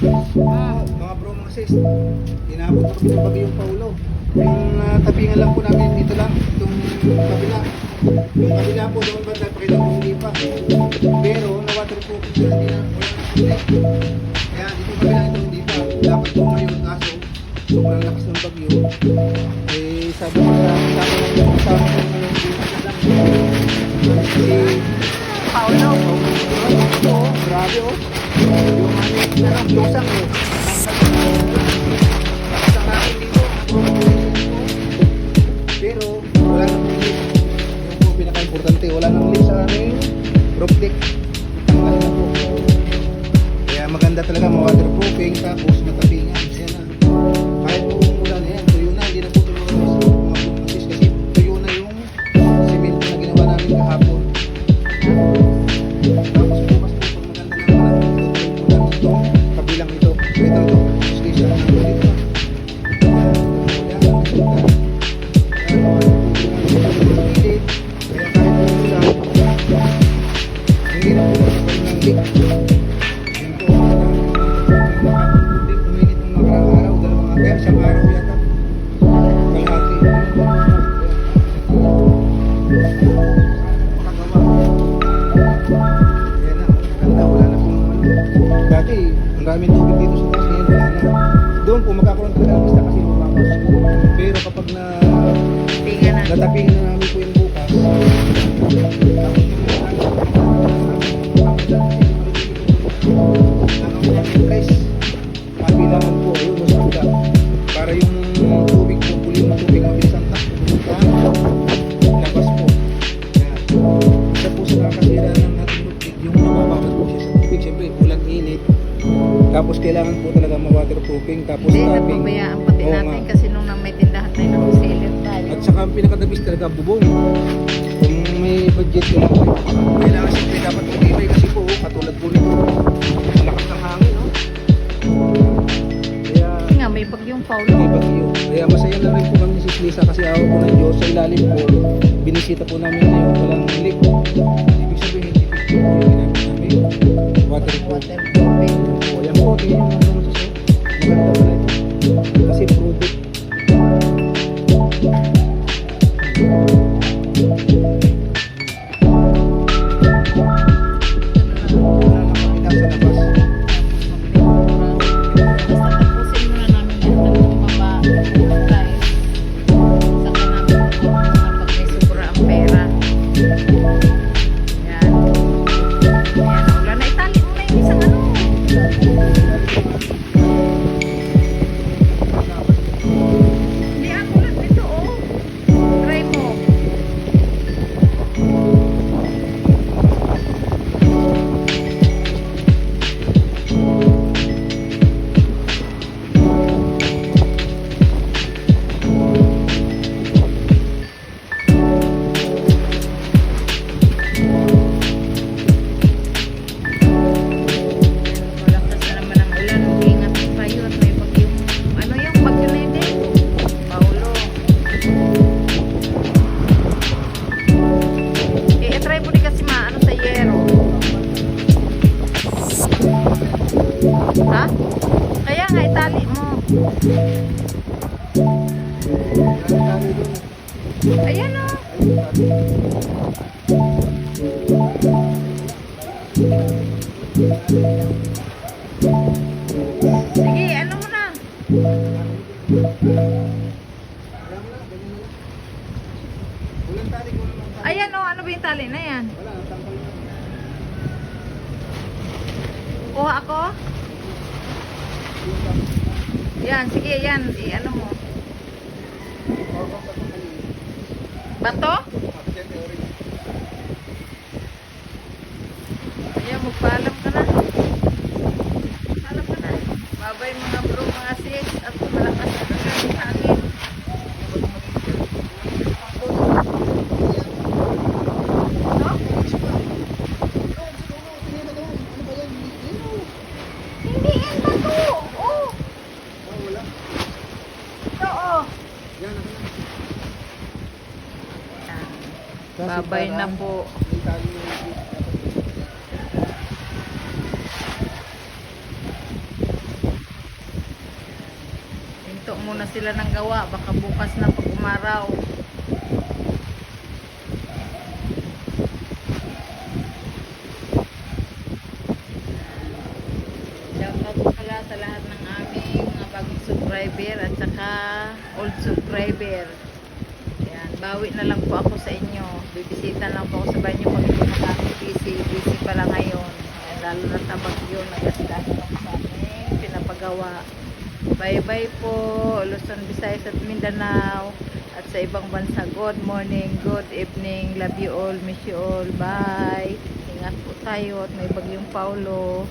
Ah, mga bro, mga sis, inabot na kami ng bagyong Paulo. Yung uh, tabingan lang po namin dito lang, itong kabila. Yung kabila po, doon banda, pakita ko hindi pa. Pero, na-waterproof sila, hindi na, wala na hindi. Kaya dito kabila ito, hindi pa. Dapat po ngayon, kaso, sobrang lakas ng bagyo. Eh, sabi ko sa sabi ng kasama ko ngayon dito sa lang. Si Paulo. Oo, grabe oh. Losang eh. Sa akin pero wala nang limit. Yung po pinaka-importante, wala nang limit sa aming roof. Kaya maganda talaga ma-waterproofing tapos matapingan. Tinga na. namin po yung bukas, yung press, kabilangan po, magda. Para yung tubig po, puli yung tubig, mabilis ang takbo. Labas po. Kaya, isa po sa nakakasira ng ating tubig, yung nabababad po siya sa tubig. Siyempre, ulan init. Tapos kailangan po talaga ma-waterproofing. Tapos Hindi, tapping. napabayaan pati natin kasi nung may tindahan tayo ng tayo. At saka ang pinakadabis talaga bubong. Kung may budget lang, kailangan siyempre dapat matibay kasi po, katulad po nito. Lakas ng hangin, no? Kaya, nga, may bagyong Paulo. may bagyo. Kaya masaya na rin po kami si Lisa kasi awa po ng Diyos sa ilalim po. Binisita po namin ngayon, walang leak. Ibig sabihin, hindi po yung ginamit namin. Waterproof. Waterproofing. O, yan po, tingnan yung ano sa Maganda ito. Kasi product. Ayan o. Sige, ano mo na? Ayan o, ano ba yung tali na yan? Kuha ako? Yan, sige, yan. I-ano mo. Bato? Ayan, magpaalam ka na. Paalam ka na. Babay mga bro, mga sis. At malakas na kagaling sa akin. No? Hindi yan bato. Oh. Ito, oh. Yan. Babay na po. muna sila ng gawa. Baka bukas na pag umaraw. Sa lahat ng aming mga bagong subscriber at saka old subscriber. Ayan, bawi na lang po ako sa inyo. Bibisita lang po ako sa banyo pag hindi na kami busy. Busy pala ngayon. Ayan, lalo na sa bagyo, nagasdahan ako sa aming pinapagawa. Bye-bye po, Luzon, Visayas at Mindanao. At sa ibang bansa, good morning, good evening. Love you all, miss you all. Bye. Ingat po tayo at may bagyong Paulo.